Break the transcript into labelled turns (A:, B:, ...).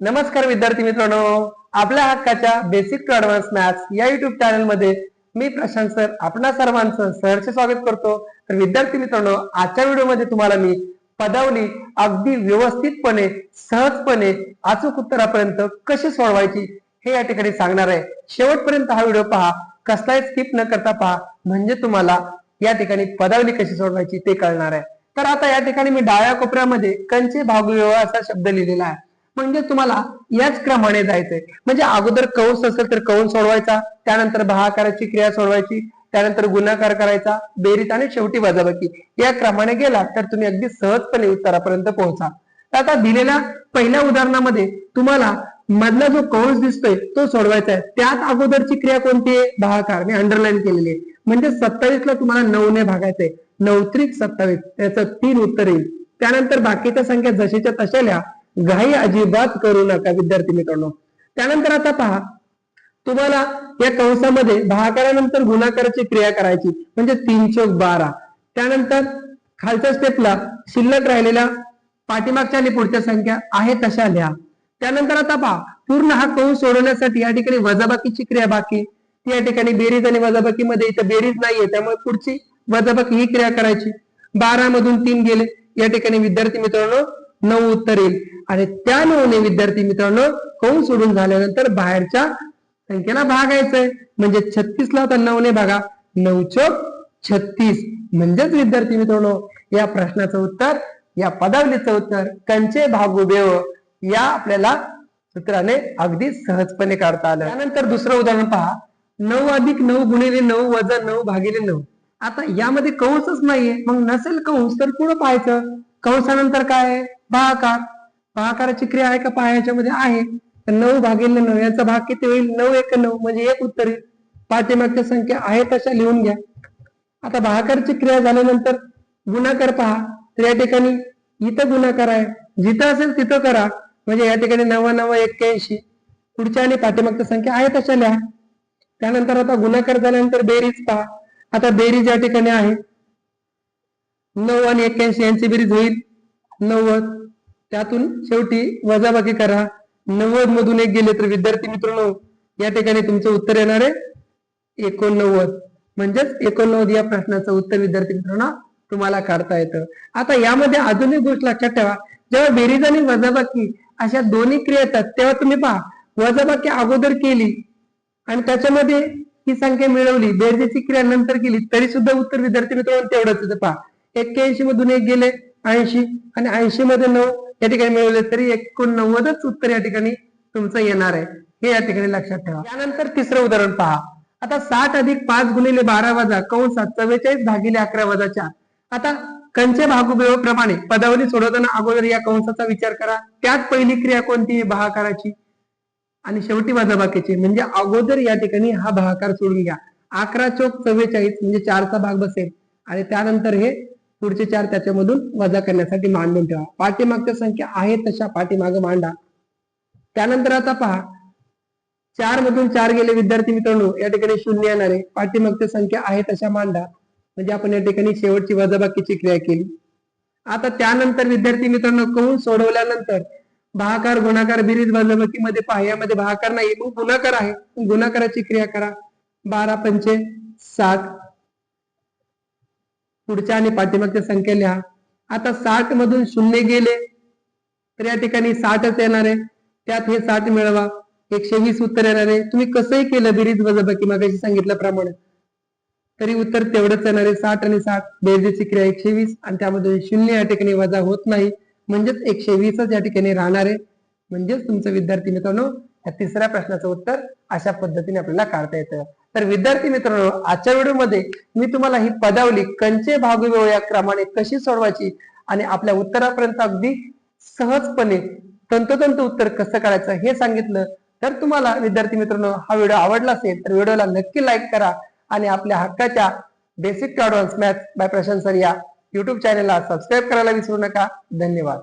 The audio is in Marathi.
A: नमस्कार विद्यार्थी मित्रांनो. आपल्या हक्काच्या बेसिक टू ऍडव्हान्स मॅथ्स या युट्यूब चॅनलमध्ये मी प्रशांत सर आपणा सर्वांचं सहर्ष स्वागत करतो. तर विद्यार्थी मित्रांनो आजच्या व्हिडिओमध्ये तुम्हाला मी पदावली अगदी व्यवस्थितपणे सहजपणे अचूक उत्तरापर्यंत कशी सोडवायची हे या ठिकाणी सांगणार आहे. शेवटपर्यंत हा व्हिडिओ पहा. कसलाही स्किप न करता पहा. म्हणजे तुम्हाला या ठिकाणी पदावली कशी सोडवायची ते कळणार आहे. तर आता या ठिकाणी मी डाव्या कोपऱ्यामध्ये कंचे भागव्यवहार असा शब्द लिहिलेला आहे. म्हणजे तुम्हाला याच क्रमाने जायचंय. म्हणजे अगोदर कंस असेल तर कंस सोडवायचा त्यानंतर भागाकाराची क्रिया सोडवायची त्यानंतर गुणाकार करायचा बेरीज आणि शेवटी वजाबाकी. या क्रमाने गेला तर तुम्ही अगदी सहजपणे उत्तरापर्यंत पोहोचा. आता दिलेल्या पहिल्या उदाहरणामध्ये तुम्हाला मधला जो कंस दिसतोय तो सोडवायचा आहे. त्यात अगोदरची क्रिया कोणती आहे? भागाकार मी अंडरलाईन केलेली आहे. म्हणजे सत्तावीसला तुम्हाला नऊ ने भागायचंय नऊ त्रिक सत्तावीस. त्याचं तीन उत्तर येईल. त्यानंतर बाकीच्या संख्या जशीच्या तशा लिहा. घाई अजिबात करू नका विद्यार्थी मित्रांनो. त्यानंतर आता पहा तुम्हाला या कंसामध्ये भागाकारानंतर गुणाकाराची क्रिया करायची म्हणजे तीन चौक बारा. त्यानंतर खालच्या स्टेपला शिल्लक राहिलेल्या पाठीमागच्या आणि पुढच्या संख्या आहे तशा लिहा. त्यानंतर आता पहा पूर्ण हा कंस सोडवण्यासाठी या ठिकाणी वजाबाकीची क्रिया बाकी. ती या ठिकाणी बेरीज आणि वजाबाकीमध्ये इथं बेरीज नाहीये त्यामुळे पुढची वजाबाकी ही क्रिया करायची. बारा मधून तीन गेले या ठिकाणी विद्यार्थी मित्रांनो नऊ उत्तर येईल. आणि त्या नऊने विद्यार्थी मित्रांनो कंस सोडून झाल्यानंतर बाहेरच्या संख्येला भागायचंय म्हणजे छत्तीस ला तर नऊने भागा. नऊ चोक छत्तीस. म्हणजेच विद्यार्थी मित्रांनो या प्रश्नाचं उत्तर या पदावलीचं उत्तर कंचे भागुबेव हो, या आपल्याला सूत्राने अगदी सहजपणे काढता आलं. त्यानंतर दुसरं उदाहरण पहा. नऊ अधिक नऊ गुणिले नऊ वजा नऊ भागिले नऊ. आता यामध्ये कंसच नाहीये. मग नसेल कंस तर पुढं पाहायचं. कंसानंतर काय आहे? भागाकार भागाकाराची क्रिया आहे का? पहा याच्यामध्ये आहे. तर नऊ भागिले नऊ. याचा भाग किती होईल? नऊ एक नऊ. म्हणजे एक उत्तर येईल. पाठीमागच्या संख्या आहे तशा लिहून घ्या. आता भागाकारची क्रिया झाल्यानंतर गुणाकार पहा. तर या ठिकाणी इथं गुणाकार आहे. जिथं असेल तिथं करा. म्हणजे या ठिकाणी नव्वा नव्वा एक्क्याऐंशी. पुढच्या आणि पाठीमागच्या संख्या आहे तशा लिहा. त्यानंतर आता गुणाकार झाल्यानंतर बेरीज पहा. आता बेरीज या ठिकाणी आहे. नऊ आणि एक्क्याऐंशी यांची बेरीज होईल. नव्वद. त्यातून शेवटी वजाबाकी करा. नव्वद मधून एक गेले तर विद्यार्थी मित्रांनो या ठिकाणी तुमचं उत्तर येणार आहे. एकोणनव्वद. म्हणजेच एकोणनव्वद या प्रश्नाचं उत्तर विद्यार्थी मित्रांनो तुम्हाला काढता येतं. आता यामध्ये अजून एक गोष्ट लक्षात ठेवा. जेव्हा बेरीज आणि वजाबाकी अशा दोन्ही क्रिया येतात तेव्हा तुम्ही पहा वजाबाकी अगोदर केली आणि त्याच्यामध्ये ही संख्या मिळवली बेरजेची क्रिया नंतर केली तरी सुद्धा उत्तर विद्यार्थी मित्रांनो तेवढंच येतं पहा एक्क्याऐंशी मधून एक गेले ऐंशी आणि ऐंशी मध्ये नऊ. या ठिकाणी मिळवले तरी एकोणनव्वदच उत्तर या ठिकाणी तुमचं येणार आहे. हे या ठिकाणी लक्षात ठेवा. त्यानंतर तिसरं उदाहरण पहा. आता साठ अधिक पाच गुणिले बारा वजा कंसात चव्वेचाळीस भागिले अकरा वजा चार आता कंचे भागुबेव पदावली सोडवताना अगोदर या कंसाचा विचार करा. त्यात पहिली क्रिया कोणती? आहे भागाकाराची आणि शेवटी वजाबाकीची. म्हणजे अगोदर या ठिकाणी हा भागाकार सोडून घ्या. अकरा चौक चव्वेचाळीस म्हणजे चारचा भाग बसेल. आणि त्यानंतर हे पुढचे चार त्याच्यामधून वजा करण्यासाठी मांडून ठेवा. पाठीमागच्या संख्या आहे तशा पाठीमाग मांडा. त्यानंतर आता पहा चार मधून चार गेले विद्यार्थी मित्रांनो या ठिकाणी शून्य येणार आहे. पाठीमागच्या संख्या आहे तशा मांडा. म्हणजे आपण या ठिकाणी शेवटची वजाबाकीची क्रिया केली. आता त्यानंतर विद्यार्थी मित्रांनो कहून सोडवल्यानंतर भागाकार गुणाकार बिरीज वजाबाकीमध्ये पहा. यामध्ये भागाकार नाही मग गुणाकार आहे. गुणाकाराची क्रिया करा. बारा पंचे सात पुढच्या आणि पाठीमागच्या संख्या लिहा. आता साठ मधून शून्य गेले तर या ठिकाणी साठच येणार आहे. त्यात हे साठ मिळवा. एकशे वीस उत्तर येणार आहे. तुम्ही कसंही केलं बेरीज वजाबाकी मागाशी सांगितल्याप्रमाणे तरी उत्तर तेवढंच येणार आहे. साठ आणि साठ बेरजेची क्रिया एकशे वीस आणि त्यामध्ये शून्य या ठिकाणी वजा होत नाही. म्हणजेच एकशे वीसच या ठिकाणी राहणार आहे. म्हणजेच तुमचं विद्यार्थी मित्रांनो या तिसऱ्या प्रश्नाचं उत्तर अशा पद्धतीने आपल्याला काढता येतं. तर विद्यार्थी मित्रांनो आजच्या व्हिडिओमध्ये मी तुम्हाला ही पदावली कंचे भागव्यव या क्रमाने कशी सोडवायची आणि आपल्या उत्तरापर्यंत अगदी सहजपणे तंतोतंत उत्तर कसं काढायचं हे सांगितलं. तर तुम्हाला विद्यार्थी मित्रांनो हा व्हिडिओ आवडला असेल तर व्हिडिओला नक्की लाईक करा आणि आपल्या हक्काच्या basic to advance maths by Prashant sir या युट्यूब चॅनलला सबस्क्राईब करायला विसरू नका. धन्यवाद.